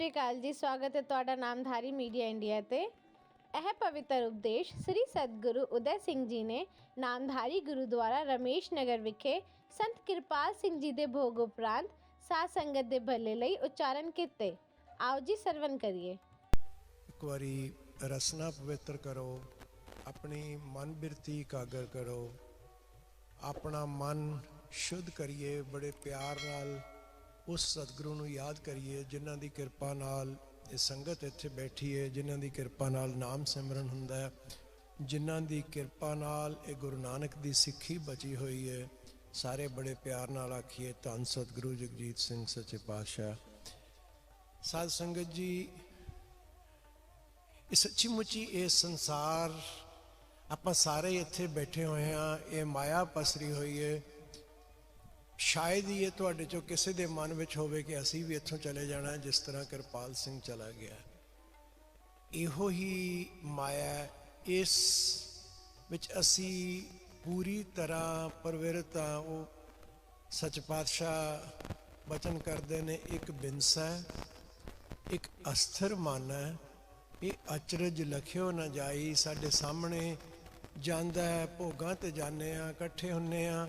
ਸ਼੍ਰੀ ਅਕਾਲ ਜੀ, ਸਵਾਗਤ ਹੈ ਤੁਹਾਡਾ ਨਾਮਧਾਰੀ ਮੀਡੀਆ ਇੰਡੀਆ ਤੇ। ਇਹ ਪਵਿੱਤਰ ਉਪਦੇਸ਼ ਸ੍ਰੀ ਸਤਿਗੁਰੂ ਉਦੈ ਸਿੰਘ ਜੀ ਨੇ ਨਾਮਧਾਰੀ ਗੁਰਦੁਆਰਾ ਰਮੇਸ਼ ਨਗਰ ਵਿਖੇ ਸੰਤ ਕਿਰਪਾਲ ਸਿੰਘ ਜੀ ਦੇ ਭੋਗ ਉਪਰੰਤ ਸਾਧ ਸੰਗਤ ਦੇ ਭਲੇ ਲਈ ਉਚਾਰਨ ਕੀਤੇ। ਆਓ ਜੀ ਸਰਵਨ ਕਰੀਏ। ਇੱਕ ਵਾਰੀ ਰਸਨਾ ਪਵਿੱਤਰ ਕਰੋ, ਆਪਣੀ ਮਨ ਬਿਰਤੀ ਇਕਾਗਰ ਕਰੋ। ਆਪਣਾ ਮਨ ਸ਼ੁੱਧ ਕਰੀਏ, ਬੜੇ ਪਿਆਰ ਨਾਲ ਉਸ ਸਤਿਗੁਰੂ ਨੂੰ ਯਾਦ ਕਰੀਏ, ਜਿਨ੍ਹਾਂ ਦੀ ਕਿਰਪਾ ਨਾਲ ਇਹ ਸੰਗਤ ਇੱਥੇ ਬੈਠੀ ਹੈ ਜਿਨ੍ਹਾਂ ਦੀ ਕਿਰਪਾ ਨਾਲ ਨਾਮ ਸਿਮਰਨ ਹੁੰਦਾ ਹੈ, ਜਿਨ੍ਹਾਂ ਦੀ ਕਿਰਪਾ ਨਾਲ ਇਹ ਗੁਰੂ ਨਾਨਕ ਦੀ ਸਿੱਖੀ ਬਚੀ ਹੋਈ ਹੈ ਸਾਰੇ ਬੜੇ ਪਿਆਰ ਨਾਲ ਆਖੀਏ, ਧੰਨ ਸਤਿਗੁਰੂ ਜਗਜੀਤ ਸਿੰਘ ਸੱਚੇ ਪਾਤਸ਼ਾਹ। ਸਾਧ ਸੰਗਤ ਜੀ, ਇਹ ਸੱਚੀ ਮੁੱਚੀ ਇਹ ਸੰਸਾਰ, ਆਪਾਂ ਸਾਰੇ ਇੱਥੇ ਬੈਠੇ ਹੋਏ ਹਾਂ, ਇਹ ਮਾਇਆ ਪਸਰੀ ਹੋਈ ਹੈ ਸ਼ਾਇਦ ਹੀ ਇਹ ਤੁਹਾਡੇ ਚੋਂ ਕਿਸੇ ਦੇ ਮਨ ਵਿੱਚ ਹੋਵੇ ਕਿ ਅਸੀਂ ਵੀ ਇੱਥੋਂ ਚਲੇ ਜਾਣਾ, ਜਿਸ ਤਰ੍ਹਾਂ ਕਿਰਪਾਲ ਸਿੰਘ ਚਲਾ ਗਿਆ। ਇਹੋ ਹੀ ਮਾਇਆ ਇਸ ਵਿੱਚ ਅਸੀਂ ਪੂਰੀ ਤਰ੍ਹਾਂ ਪਰਵਿਰਤ ਹਾਂ। ਉਹ ਸੱਚ ਪਾਤਸ਼ਾਹ ਬਚਨ ਕਰਦੇ ਨੇ, ਇੱਕ ਬਿੰਸਾ ਹੈ, ਇੱਕ ਅਸਥਿਰ ਮਨ ਹੈ। ਇਹ ਅਚਰਜ ਲਖਿਓ ਨਾ ਜਾਈ ਸਾਡੇ ਸਾਹਮਣੇ। ਜਾਂਦਾ ਹੈ, ਭੋਗਾਂ ਤੇ ਜਾਂਦੇ ਆ ਇਕੱਠੇ ਹੁੰਨੇ ਆ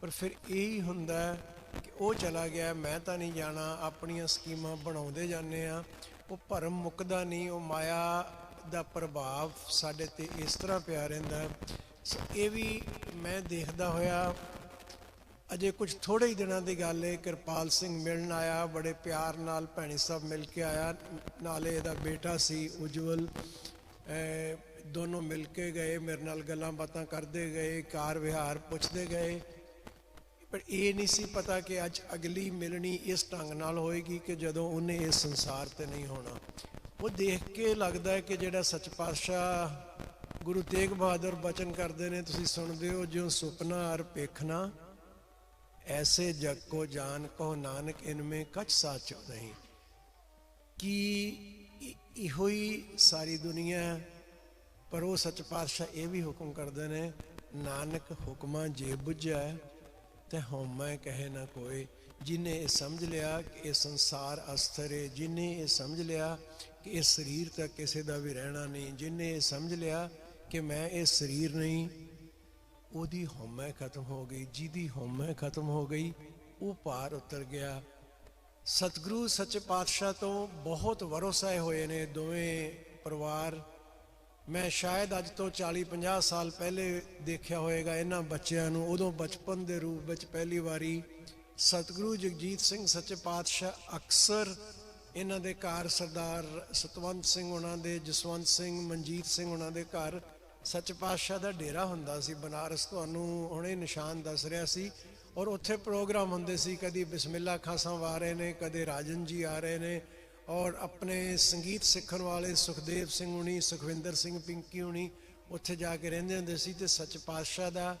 ਪਰ ਫਿਰ ਇਹੀ ਹੁੰਦਾ ਕਿ ਉਹ ਚਲਾ ਗਿਆ, ਮੈਂ ਤਾਂ ਨਹੀਂ ਜਾਣਾ, ਆਪਣੀਆਂ ਸਕੀਮਾਂ ਬਣਾਉਂਦੇ ਜਾਂਦੇ ਆ ਉਹ ਭਰਮ ਮੁੱਕਦਾ ਨਹੀਂ, ਉਹ ਮਾਇਆ ਦਾ ਪ੍ਰਭਾਵ ਸਾਡੇ ਤੇ ਇਸ ਤਰ੍ਹਾਂ ਪਿਆ ਰਹਿੰਦਾ ਹੈ। ਸੋ ਇਹ ਵੀ ਮੈਂ ਦੇਖਦਾ ਹੋਇਆ, ਅਜੇ ਕੁਝ ਥੋੜੇ ਹੀ ਦਿਨਾਂ ਦੀ ਗੱਲ ਹੈ ਕਿਰਪਾਲ ਸਿੰਘ ਮਿਲਣ ਆਇਆ, ਬੜੇ ਪਿਆਰ ਨਾਲ ਭੈਣੀ ਸਾਹਿਬ ਮਿਲ ਕੇ ਆਇਆ। ਨਾਲੇ ਇਹਦਾ ਬੇਟਾ ਸੀ, ਉਜਵਲ। ਦੋਨੋਂ ਮਿਲ ਕੇ ਗਏ, ਮੇਰੇ ਨਾਲ ਗੱਲਾਂ ਬਾਤਾਂ ਕਰਦੇ ਗਏ, ਕਾਰ ਵਿਹਾਰ ਪੁੱਛਦੇ ਗਏ। ਪਰ ਇਹ ਨਹੀਂ ਸੀ ਪਤਾ ਕਿ ਅੱਜ ਅਗਲੀ ਮਿਲਣੀ ਇਸ ਢੰਗ ਨਾਲ ਹੋਏਗੀ ਕਿ ਜਦੋਂ ਉਹਨੇ ਇਸ ਸੰਸਾਰ ਤੇ ਨਹੀਂ ਹੋਣਾ। ਉਹ ਦੇਖ ਕੇ ਲੱਗਦਾ ਹੈ ਕਿ ਜਿਹੜਾ ਸੱਚ ਪਾਤਸ਼ਾਹ ਗੁਰੂ ਤੇਗ ਬਹਾਦਰ ਬਚਨ ਕਰਦੇ ਨੇ, ਤੁਸੀਂ ਸੁਣਦੇ ਹੋ, ਜਿਉ ਸੁਪਨਾ ਅਰ ਪੇਖਣਾ ਐਸੇ ਜਗ ਕੋ ਜਾਨ ਕੋ ਨਾਨਕ ਇਨਮੇ ਕਛ ਸਾਚੋ ਨਹੀਂ। ਕਿ ਇਹੋ ਹੀ ਸਾਰੀ ਦੁਨੀਆ, ਪਰ ਉਹ ਸੱਚ ਪਾਤਸ਼ਾਹ ਇਹ ਵੀ ਹੁਕਮ ਕਰਦੇ ਨੇ, ਨਾਨਕ ਹੁਕਮਾਂ ਜੇ ਬੁੱਝੈ ਤੇ ਹਉਮੈ ਕਹੇ ਨਾ ਕੋਈ। ਜਿਨੇ ਇਹ ਸਮਝ ਲਿਆ ਕਿ ਇਹ ਸੰਸਾਰ ਅਸਥਰ ਹੈ ਜਿਨੇ ਇਹ ਸਮਝ ਲਿਆ ਕਿ ਇਹ ਸਰੀਰ ਤਾਂ ਕਿਸੇ ਦਾ ਵੀ ਰਹਿਣਾ ਨਹੀਂ, ਜਿਨੇ ਇਹ ਸਮਝ ਲਿਆ ਕਿ ਮੈਂ ਇਹ ਸਰੀਰ ਨਹੀਂ, ਉਹਦੀ ਹਉਮੈ ਖਤਮ ਹੋ ਗਈ, ਜਿਹਦੀ ਹਉਮੈ ਖਤਮ ਹੋ ਗਈ, ਉਹ ਪਾਰ ਉਤਰ ਗਿਆ। ਸਤਿਗੁਰੂ ਸੱਚੇ ਪਾਤਸ਼ਾਹ ਤੋਂ ਬਹੁਤ ਵਰੋਸਾਏ ਹੋਏ ਨੇ ਦੋਵੇਂ ਪਰਿਵਾਰ। ਮੈਂ ਸ਼ਾਇਦ ਅੱਜ ਤੋਂ 40 50 ਸਾਲ ਪਹਿਲੇ ਦੇਖਿਆ ਹੋਵੇਗਾ ਇਹਨਾਂ ਬੱਚਿਆਂ ਨੂੰ। ਉਦੋਂ ਬਚਪਨ ਦੇ ਰੂਪ ਵਿੱਚ ਪਹਿਲੀ ਵਾਰੀ ਸਤਿਗੁਰੂ ਜਗਜੀਤ ਸਿੰਘ ਸੱਚੇ ਪਾਤਸ਼ਾਹ ਅਕਸਰ ਇਹਨਾਂ ਦੇ ਘਰ ਸਰਦਾਰ ਸਤਵੰਤ ਸਿੰਘ ਉਹਨਾਂ ਦੇ, ਜਸਵੰਤ ਸਿੰਘ, ਮਨਜੀਤ ਸਿੰਘ ਉਹਨਾਂ ਦੇ ਘਰ ਸੱਚ ਪਾਤਸ਼ਾਹ ਦਾ ਡੇਰਾ ਹੁੰਦਾ ਸੀ। ਬਨਾਰਸ ਤੁਹਾਨੂੰ ਹੁਣੇ ਨਿਸ਼ਾਨ ਦੱਸ ਰਿਹਾ ਸੀ ਔਰ ਉੱਥੇ ਪ੍ਰੋਗਰਾਮ ਹੁੰਦੇ ਸੀ, ਕਦੀ ਬਿਸਮਿਲ੍ਲਾ ਖਾਸਾਂ ਵਾ ਰਹੇ ਨੇ, ਕਦੇ ਰਾਜਨ ਜੀ ਆ ਰਹੇ ਨੇ, ਔਰ ਆਪਣੇ ਸੰਗੀਤ ਸਿੱਖਣ ਵਾਲੇ ਸੁਖਦੇਵ ਸਿੰਘ ਹੁਣੀ, ਸੁਖਵਿੰਦਰ ਸਿੰਘ ਪਿੰਕੀ ਹੁਣੀ ਉੱਥੇ ਜਾ ਕੇ ਰਹਿੰਦੇ ਹੁੰਦੇ ਸੀ ਤੇ ਸੱਚ ਪਾਤਸ਼ਾਹ ਦਾ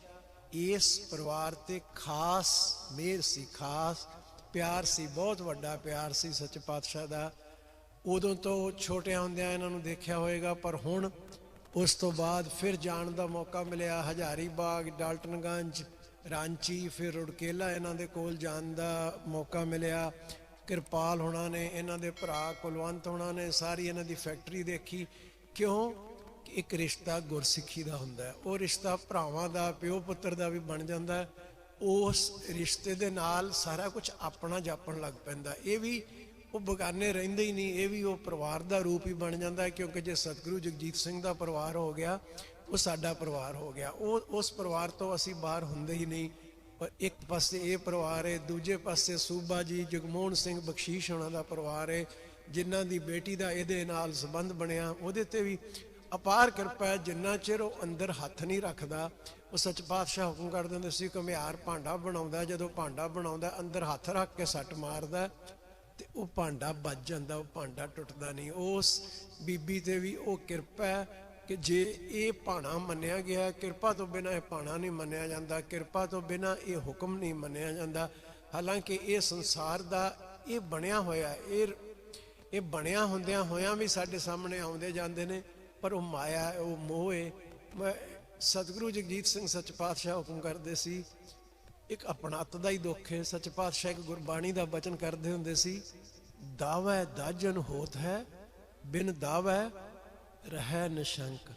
ਇਸ ਪਰਿਵਾਰ ਤੇ ਖਾਸ ਮਿਹਰ ਸੀ, ਖਾਸ ਪਿਆਰ ਸੀ, ਬਹੁਤ ਵੱਡਾ ਪਿਆਰ ਸੀ ਸੱਚ ਪਾਤਸ਼ਾਹ ਦਾ। ਉਦੋਂ ਤੋਂ ਛੋਟਿਆਂ ਹੁੰਦਿਆਂ ਇਹਨਾਂ ਨੂੰ ਦੇਖਿਆ ਹੋਵੇਗਾ ਪਰ ਹੁਣ ਉਸ ਤੋਂ ਬਾਅਦ ਫਿਰ ਜਾਣ ਦਾ ਮੌਕਾ ਮਿਲਿਆ ਹਜ਼ਾਰੀ ਬਾਗ ਡਾਲਟਨਗੰਜ ਰਾਂਚੀ ਫਿਰ ਰੁੜਕੇਲਾ ਇਹਨਾਂ ਦੇ ਕੋਲ ਜਾਣ ਦਾ ਮੌਕਾ ਮਿਲਿਆ। ਕਿਰਪਾਲ ਹੋਣਾ ਨੇ, ਇਹਨਾਂ ਦੇ ਭਰਾ ਕੁਲਵੰਤ ਹੋਣਾ ਨੇ, ਸਾਰੀ ਇਹਨਾਂ ਦੀ ਫੈਕਟਰੀ ਦੇਖੀ। ਕਿਉਂ? ਇੱਕ ਰਿਸ਼ਤਾ ਗੁਰਸਿੱਖੀ ਦਾ ਹੁੰਦਾ ਹੈ। ਉਹ ਰਿਸ਼ਤਾ ਭਰਾਵਾਂ ਦਾ, ਪਿਓ ਪੁੱਤਰ ਦਾ ਵੀ ਬਣ ਜਾਂਦਾ ਹੈ। ਉਸ ਰਿਸ਼ਤੇ ਦੇ ਨਾਲ ਸਾਰਾ ਕੁਝ ਆਪਣਾ ਜਾਪਣ ਲੱਗ ਪੈਂਦਾ ਇਹ ਵੀ ਉਹ ਬਗਾਨੇ ਰਹਿੰਦੇ ਹੀ ਨਹੀਂ, ਇਹ ਵੀ ਉਹ ਪਰਿਵਾਰ ਦਾ ਰੂਪ ਹੀ ਬਣ ਜਾਂਦਾ ਕਿਉਂਕਿ ਜੇ ਸਤਿਗੁਰੂ ਜਗਜੀਤ ਸਿੰਘ ਦਾ ਪਰਿਵਾਰ ਹੋ ਗਿਆ ਉਹ ਸਾਡਾ ਪਰਿਵਾਰ ਹੋ ਗਿਆ। ਉਹ, ਉਸ ਪਰਿਵਾਰ ਤੋਂ ਅਸੀਂ ਬਾਹਰ ਹੁੰਦੇ ਹੀ ਨਹੀਂ। ਪਰ ਇੱਕ ਪਾਸੇ ਇਹ ਪਰਿਵਾਰ ਹੈ ਦੂਜੇ ਪਾਸੇ ਸੂਬਾ ਜੀ, ਜਗਮੋਹਨ ਸਿੰਘ ਬਖਸ਼ੀਸ਼ ਹੋਣਾ ਦਾ ਪਰਿਵਾਰ ਹੈ ਜਿਨ੍ਹਾਂ ਦੀ ਬੇਟੀ ਦਾ ਇਹਦੇ ਨਾਲ ਸੰਬੰਧ ਬਣਿਆ। ਉਹਦੇ ਤੇ ਵੀ ਅਪਾਰ ਕਿਰਪਾ ਹੈ, ਜਿੰਨਾ ਚਿਰ ਉਹ ਅੰਦਰ ਹੱਥ ਨਹੀਂ ਰੱਖਦਾ। ਉਹ ਸੱਚ ਪਾਤਸ਼ਾਹ ਹੁਕਮ ਕਰ ਦਿੰਦੇ ਸੀ, ਘੁਮਿਆਰ ਭਾਂਡਾ ਬਣਾਉਂਦਾ ਜਦੋਂ ਭਾਂਡਾ ਬਣਾਉਂਦਾ ਅੰਦਰ ਹੱਥ ਰੱਖ ਕੇ ਸੱਟ ਮਾਰਦਾ ਤੇ ਉਹ ਭਾਂਡਾ ਵੱਜ ਜਾਂਦਾ, ਉਹ ਭਾਂਡਾ ਟੁੱਟਦਾ ਨਹੀਂ। ਉਸ ਬੀਬੀ ਤੇ ਵੀ ਉਹ ਕਿਰਪਾ ਕਿ ਜੇ ਇਹ ਭਾਣਾ ਮੰਨਿਆ ਗਿਆ ਕਿਰਪਾ ਤੋਂ ਬਿਨਾ ਇਹ ਭਾਣਾ ਨਹੀਂ ਮੰਨਿਆ ਜਾਂਦਾ ਕਿਰਪਾ ਤੋਂ ਬਿਨਾ ਇਹ ਹੁਕਮ ਨਹੀਂ ਮੰਨਿਆ ਜਾਂਦਾ। ਹਾਲਾਂਕਿ ਇਹ ਸੰਸਾਰ ਦਾ ਇਹ ਬਣਿਆ ਹੋਇਆ ਇਹ ਇਹ ਬਣਿਆ ਹੁੰਦਿਆਂ ਹੋਇਆਂ ਵੀ ਸਾਡੇ ਸਾਹਮਣੇ ਆਉਂਦੇ ਜਾਂਦੇ ਨੇ ਪਰ ਉਹ ਮਾਇਆ ਹੈ, ਉਹ ਮੋਹ ਹੈ। ਮੈਂ ਸਤਿਗੁਰੂ ਜਗਜੀਤ ਸਿੰਘ ਸੱਚ ਪਾਤਸ਼ਾਹ ਹੁਕਮ ਕਰਦੇ ਸੀ ਇੱਕ ਆਪਣਤ ਦਾ ਹੀ ਦੁੱਖ ਹੈ। ਸੱਚ ਪਾਤਸ਼ਾਹ ਇੱਕ ਗੁਰਬਾਣੀ ਦਾ ਬਚਨ ਕਰਦੇ ਹੁੰਦੇ ਸੀ ਦਾਵੈ ਦਾਜਨ ਹੋਤ ਹੈ ਬਿਨ ਦਾਵੈ ਰਹਿ ਨਿਸ਼ੰਕ।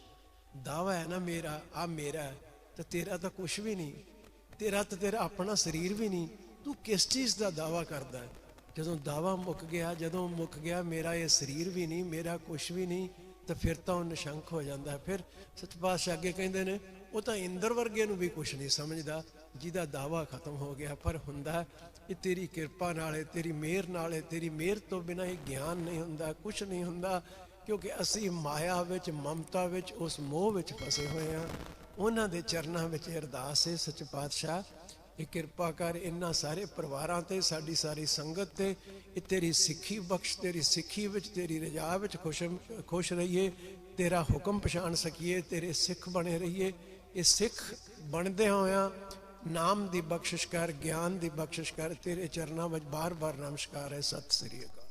ਦਾਵਾ ਹੈ ਨਾ ਮੇਰਾ, ਆ ਮੇਰਾ ਤੇ ਤੇਰਾ ਤਾਂ ਕੁਝ ਵੀ ਨਹੀਂ। ਤੇਰਾ ਤਾਂ ਤੇਰਾ ਆਪਣਾ ਸਰੀਰ ਵੀ ਨਹੀਂ। ਤੂੰ ਕਿਸ ਚੀਜ਼ ਦਾ ਦਾਵਾ ਕਰਦਾ ਹੈ? ਜਦੋਂ ਦਾਵਾ ਮੁੱਕ ਗਿਆ, ਜਦੋਂ ਮੁੱਕ ਗਿਆ, ਮੇਰਾ ਇਹ ਸਰੀਰ ਵੀ ਨਹੀਂ, ਮੇਰਾ ਕੁਝ ਵੀ ਨਹੀਂ, ਤਾਂ ਫਿਰ ਤਾਂ ਉਹ ਨਿਸ਼ੰਕ ਹੋ ਜਾਂਦਾ ਫਿਰ ਸੱਚ ਪਾਤਸ਼ਾਹ ਅੱਗੇ ਕਹਿੰਦੇ ਨੇ, ਉਹ ਤਾਂ ਇੰਦਰ ਵਰਗੇ ਨੂੰ ਵੀ ਕੁਝ ਨਹੀਂ ਸਮਝਦਾ, ਜਿਹਦਾ ਦਾਵਾ ਖਤਮ ਹੋ ਗਿਆ। ਪਰ ਹੁੰਦਾ ਇਹ ਤੇਰੀ ਕਿਰਪਾ ਨਾਲੇ ਤੇਰੀ ਮਿਹਰ ਨਾਲੇ ਤੇਰੀ ਮਿਹਰ ਤੋਂ ਬਿਨਾਂ ਇਹ ਗਿਆਨ ਨਹੀਂ ਹੁੰਦਾ ਕੁਝ ਨਹੀਂ ਹੁੰਦਾ। ਕਿਉਂਕਿ ਅਸੀਂ ਮਾਇਆ ਵਿੱਚ, ਮਮਤਾ ਵਿੱਚ, ਉਸ ਮੋਹ ਵਿੱਚ ਫਸੇ ਹੋਏ ਹਾਂ। ਉਹਨਾਂ ਦੇ ਚਰਨਾਂ ਵਿੱਚ ਅਰਦਾਸ ਹੈ, ਸੱਚ ਪਾਤਸ਼ਾਹ, ਇਹ ਕਿਰਪਾ ਕਰ ਇਹਨਾਂ ਸਾਰੇ ਪਰਿਵਾਰਾਂ ਤੇ, ਸਾਡੀ ਸਾਰੀ ਸੰਗਤ ਤੇ, ਇਹ ਤੇਰੀ ਸਿੱਖੀ ਬਖਸ਼, ਤੇਰੀ ਸਿੱਖੀ ਵਿੱਚ, ਤੇਰੀ ਰਜਾ ਵਿੱਚ ਖੁਸ਼ ਖੁਸ਼ ਰਹੀਏ, ਤੇਰਾ ਹੁਕਮ ਪਛਾਣ ਸਕੀਏ, ਤੇਰੇ ਸਿੱਖ ਬਣੇ ਰਹੀਏ। ਇਹ ਸਿੱਖ ਬਣਦੇ ਹੋਇਆਂ ਨਾਮ ਦੀ ਬਖਸ਼ਿਸ਼ ਕਰ, ਗਿਆਨ ਦੀ ਬਖਸ਼ਿਸ਼ ਕਰ, ਤੇਰੇ ਚਰਨਾਂ ਵਿੱਚ ਬਾਰ-ਬਾਰ ਨਮਸਕਾਰ ਹੈ। ਸਤਿ ਸ੍ਰੀ ਅਕਾਲ।